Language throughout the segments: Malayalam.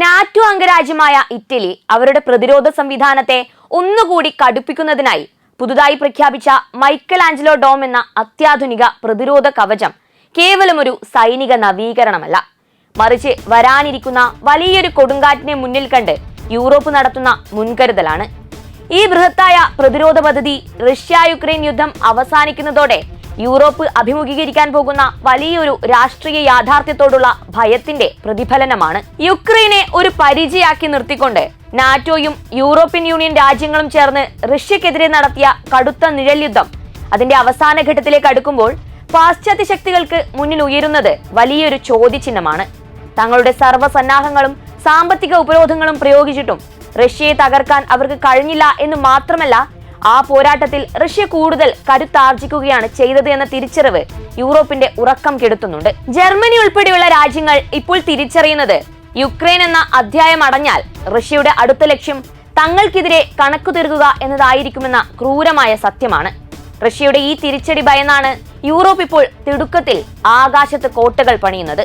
നാറ്റോ അംഗരാജ്യമായ ഇറ്റലി അവരുടെ പ്രതിരോധ സംവിധാനത്തെ ഒന്നുകൂടി കടുപ്പിക്കുന്നതിനായി പുതുതായി പ്രഖ്യാപിച്ച മൈക്കൽ ആഞ്ചലോ ഡോം എന്ന അത്യാധുനിക പ്രതിരോധ കവചം കേവലം ഒരു സൈനിക നവീകരണമല്ല. മറിച്ച് വരാനിരിക്കുന്ന വലിയൊരു കൊടുങ്കാറ്റിനെ മുന്നിൽ കണ്ട് യൂറോപ്പ് നടത്തുന്ന മുൻകരുതലാണ്. ഈ ബൃഹത്തായ പ്രതിരോധ പദ്ധതി റഷ്യ യുക്രൈൻ യുദ്ധം അവസാനിക്കുന്നതോടെ യൂറോപ്പ് അഭിമുഖീകരിക്കാൻ പോകുന്ന വലിയൊരു രാഷ്ട്രീയ യാഥാർത്ഥ്യത്തോടുള്ള ഭയത്തിന്റെ പ്രതിഫലനമാണ്. യുക്രൈനെ ഒരു പരിചയാക്കി നിർത്തിക്കൊണ്ട് നാറ്റോയും യൂറോപ്യൻ യൂണിയൻ രാജ്യങ്ങളും ചേർന്ന് റഷ്യക്കെതിരെ നടത്തിയ കടുത്ത നിഴൽ യുദ്ധം അതിന്റെ അവസാന ഘട്ടത്തിലേക്ക് അടുക്കുമ്പോൾ പാശ്ചാത്യ ശക്തികൾക്ക് മുന്നിൽ ഉയരുന്നത് വലിയൊരു ചോദ്യചിഹ്നമാണ്. തങ്ങളുടെ സർവസന്നാഹങ്ങളും സാമ്പത്തിക ഉപരോധങ്ങളും പ്രയോഗിച്ചിട്ടും റഷ്യയെ തകർക്കാൻ അവർക്ക് കഴിഞ്ഞില്ല എന്ന് മാത്രമല്ല ആ പോരാട്ടത്തിൽ റഷ്യ കൂടുതൽ കരുത്താർജിക്കുകയാണ് ചെയ്തത് എന്ന തിരിച്ചറിവ് യൂറോപ്പിന്റെ ഉറക്കം കെടുത്തുന്നുണ്ട്. ജർമ്മനി ഉൾപ്പെടെയുള്ള രാജ്യങ്ങൾ ഇപ്പോൾ തിരിച്ചറിയുന്നത് യുക്രൈൻ എന്ന അധ്യായം അടഞ്ഞാൽ റഷ്യയുടെ അടുത്ത ലക്ഷ്യം തങ്ങൾക്കെതിരെ കണക്കു തീർക്കുക എന്നതായിരിക്കുമെന്ന ക്രൂരമായ സത്യമാണ്. റഷ്യയുടെ ഈ തിരിച്ചടി ഭയന്നാണ് യൂറോപ്പ് ഇപ്പോൾ തിടുക്കത്തിൽ ആകാശത്ത് കോട്ടകൾ പണിയുന്നത്.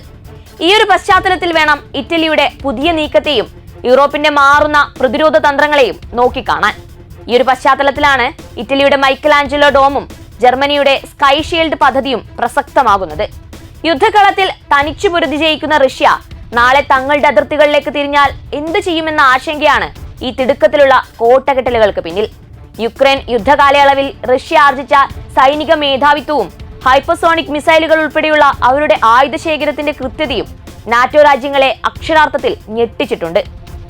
ഈ ഒരു പശ്ചാത്തലത്തിൽ വേണം ഇറ്റലിയുടെ പുതിയ നീക്കത്തെയും യൂറോപ്പിന്റെ മാറുന്ന പ്രതിരോധ തന്ത്രങ്ങളെയും നോക്കിക്കാണാൻ. ഈ ഒരു പശ്ചാത്തലത്തിലാണ് ഇറ്റലിയുടെ മൈക്കൽ ആഞ്ചലോ ഡോമും ജർമ്മനിയുടെ സ്കൈ ഷീൽഡ് പദ്ധതിയും പ്രസക്തമാകുന്നത്. യുദ്ധകളത്തിൽ തനിച്ചു പൊരുതി ജയിക്കുന്ന റഷ്യ നാളെ തങ്ങളുടെ അതിർത്തികളിലേക്ക് തിരിഞ്ഞാൽ എന്തു ചെയ്യുമെന്ന ആശങ്കയാണ് ഈ തിടുക്കത്തിലുള്ള കോട്ടകെട്ടലുകൾക്ക് പിന്നിൽ. യുക്രൈൻ യുദ്ധകാലയളവിൽ റഷ്യ ആർജിച്ച സൈനിക മേധാവിത്വവും ഹൈപ്പർസോണിക് മിസൈലുകൾ ഉൾപ്പെടെയുള്ള അവരുടെ ആയുധ ശേഖരത്തിന്റെ കൃത്യതയും നാറ്റോ രാജ്യങ്ങളെ അക്ഷരാർത്ഥത്തിൽ ഞെട്ടിച്ചിട്ടുണ്ട്.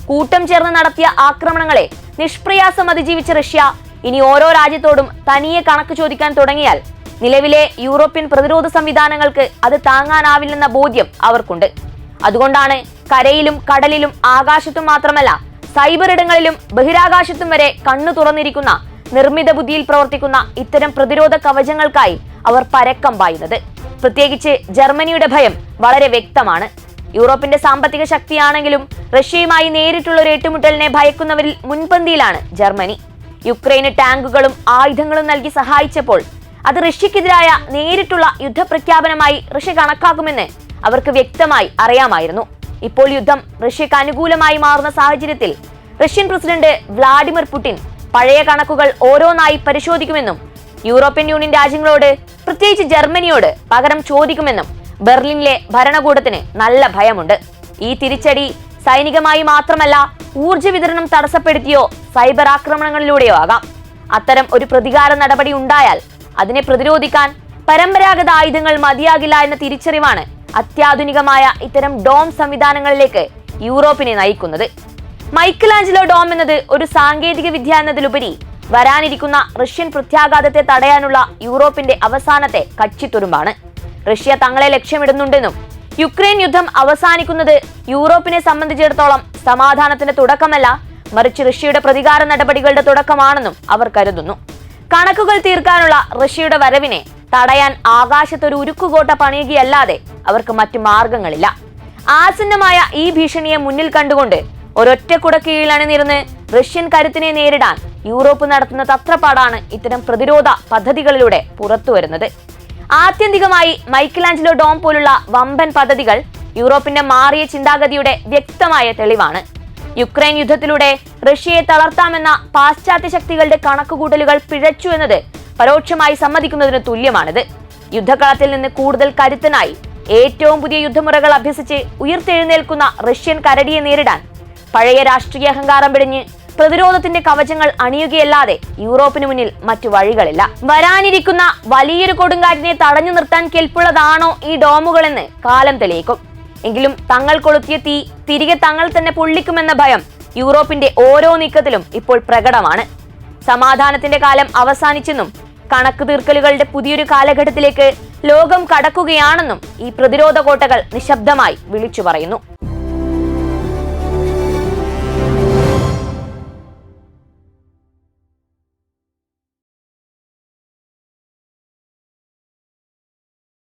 കൂട്ടം ചേർന്ന് നടത്തിയ ആക്രമണങ്ങളെ നിഷ്പ്രയാസം അതിജീവിച്ച റഷ്യ ഇനി ഓരോ രാജ്യത്തോടും തനിയെ കണക്ക് ചോദിക്കാൻ തുടങ്ങിയാൽ നിലവിലെ യൂറോപ്യൻ പ്രതിരോധ സംവിധാനങ്ങൾക്ക് അത് താങ്ങാനാവില്ലെന്ന ബോധ്യം അവർക്കുണ്ട്. അതുകൊണ്ടാണ് കരയിലും കടലിലും ആകാശത്തും മാത്രമല്ല സൈബർ ഇടങ്ങളിലും ബഹിരാകാശത്തും വരെ കണ്ണു തുറന്നിരിക്കുന്ന നിർമ്മിത ബുദ്ധിയിൽ പ്രവർത്തിക്കുന്ന ഇത്തരം പ്രതിരോധ കവചങ്ങൾക്കായി അവർ പരക്കം പായുന്നത്. പ്രത്യേകിച്ച് ജർമ്മനിയുടെ ഭയം വളരെ വ്യക്തമാണ്. യൂറോപ്പിന്റെ സാമ്പത്തിക ശക്തിയാണെങ്കിലും റഷ്യയുമായി നേരിട്ടുള്ള ഒരു ഏറ്റുമുട്ടലിനെ ഭയക്കുന്നവരിൽ മുൻപന്തിയിലാണ് ജർമ്മനി. യുക്രൈന് ടാങ്കുകളും ആയുധങ്ങളും നൽകി സഹായിച്ചപ്പോൾ അത് റഷ്യക്കെതിരായ നേരിട്ടുള്ള യുദ്ധപ്രഖ്യാപനമായി റഷ്യ കണക്കാക്കുമെന്ന് അവർക്ക് വ്യക്തമായി അറിയാമായിരുന്നു. ഇപ്പോൾ യുദ്ധം റഷ്യക്ക് അനുകൂലമായി മാറുന്ന സാഹചര്യത്തിൽ റഷ്യൻ പ്രസിഡന്റ് വ്ളാഡിമിർ പുടിൻ പഴയ കണക്കുകൾ ഓരോന്നായി പരിശോധിക്കുമെന്നും യൂറോപ്യൻ യൂണിയൻ രാജ്യങ്ങളോട് പ്രത്യേകിച്ച് ജർമ്മനിയോട് പകരം ചോദിക്കുമെന്നും ബെർലിനിലെ ഭരണകൂടത്തിന് നല്ല ഭയമുണ്ട്. ഈ തിരിച്ചടി സൈനികമായി മാത്രമല്ല ഊർജ വിതരണം തടസ്സപ്പെടുത്തിയോ സൈബർ ആക്രമണങ്ങളിലൂടെയോ ആകാം. അത്തരം ഒരു പ്രതികാര നടപടി ഉണ്ടായാൽ അതിനെ പ്രതിരോധിക്കാൻ പരമ്പരാഗത ആയുധങ്ങൾ മതിയാകില്ല എന്ന തിരിച്ചറിവാണ് അത്യാധുനികമായ ഇത്തരം ഡോം സംവിധാനങ്ങളിലേക്ക് യൂറോപ്പിനെ നയിക്കുന്നത്. മൈക്കലാഞ്ചലോ ഡോം എന്നത് ഒരു സാങ്കേതിക വിദ്യ എന്നതിലുപരി വരാനിരിക്കുന്ന റഷ്യൻ പ്രത്യാഘാതത്തെ തടയാനുള്ള യൂറോപ്പിന്റെ അവസാനത്തെ കച്ചിത്തുരുമ്പാണ്. റഷ്യ തങ്ങളെ ലക്ഷ്യമിടുന്നുണ്ടെന്നും യുക്രൈൻ യുദ്ധം അവസാനിക്കുന്നത് യൂറോപ്പിനെ സംബന്ധിച്ചിടത്തോളം സമാധാനത്തിന്റെ തുടക്കമല്ല മറിച്ച് റഷ്യയുടെ പ്രതികാര നടപടികളുടെ തുടക്കമാണെന്നും അവർ കരുതുന്നു. കണക്കുകൾ തീർക്കാനുള്ള റഷ്യയുടെ വരവിനെ തടയാൻ ആകാശത്തൊരു ഉരുക്കുകോട്ട പണിയുകയല്ലാതെ അവർക്ക് മറ്റു മാർഗങ്ങളില്ല. ആസന്നമായ ഈ ഭീഷണിയെ മുന്നിൽ കണ്ടുകൊണ്ട് ഒരൊറ്റ കുടക്കീഴിൽ അണിനിരുന്ന് റഷ്യൻ കരുത്തിനെ നേരിടാൻ യൂറോപ്പ് നടത്തുന്ന തത്രപ്പാടാണ് ഇത്തരം പ്രതിരോധ പദ്ധതികളിലൂടെ പുറത്തുവരുന്നത്. ആത്യന്തികമായി മൈക്കലാഞ്ചലോ ഡോം പോലുള്ള വമ്പൻ പദ്ധതികൾ യൂറോപ്പിന്റെ മാറിയ ചിന്താഗതിയുടെ വ്യക്തമായ തെളിവാണ്. യുക്രൈൻ യുദ്ധത്തിലൂടെ റഷ്യയെ തളർത്താമെന്ന പാശ്ചാത്യ ശക്തികളുടെ കണക്കുകൂട്ടലുകൾ പിഴച്ചു എന്നത് പരോക്ഷമായി സമ്മതിക്കുന്നതിന് തുല്യമാണിത്. യുദ്ധകളത്തിൽ നിന്ന് കൂടുതൽ കരുത്തനായി ഏറ്റവും പുതിയ യുദ്ധമുറകൾ അഭ്യസിച്ച് ഉയർത്തെഴുന്നേൽക്കുന്ന റഷ്യൻ കരടിയെ നേരിടാൻ പഴയ രാഷ്ട്രീയ അഹങ്കാരം പിടിഞ്ഞ് പ്രതിരോധത്തിന്റെ കവചങ്ങൾ അണിയുകയല്ലാതെ യൂറോപ്പിന് മുന്നിൽ മറ്റു വഴികളില്ല. വരാനിരിക്കുന്ന വലിയൊരു കൊടുങ്കാറ്റിനെ തടഞ്ഞു നിർത്താൻ കെൽപ്പുള്ളതാണോ ഈ ഡോമുകളെന്ന് കാലം തെളിയിക്കും. എങ്കിലും തങ്ങൾ കൊളുത്തിയ തീ തിരികെ തങ്ങൾ തന്നെ പൊള്ളിക്കുമെന്ന ഭയം യൂറോപ്പിന്റെ ഓരോ നീക്കത്തിലും ഇപ്പോൾ പ്രകടമാണ്. സമാധാനത്തിന്റെ കാലം അവസാനിച്ചെന്നും കണക്ക് തീർക്കലുകളുടെ പുതിയൊരു കാലഘട്ടത്തിലേക്ക് ലോകം കടക്കുകയാണെന്നും ഈ പ്രതിരോധ കോട്ടകൾ നിശബ്ദമായി വിളിച്ചു പറയുന്നു.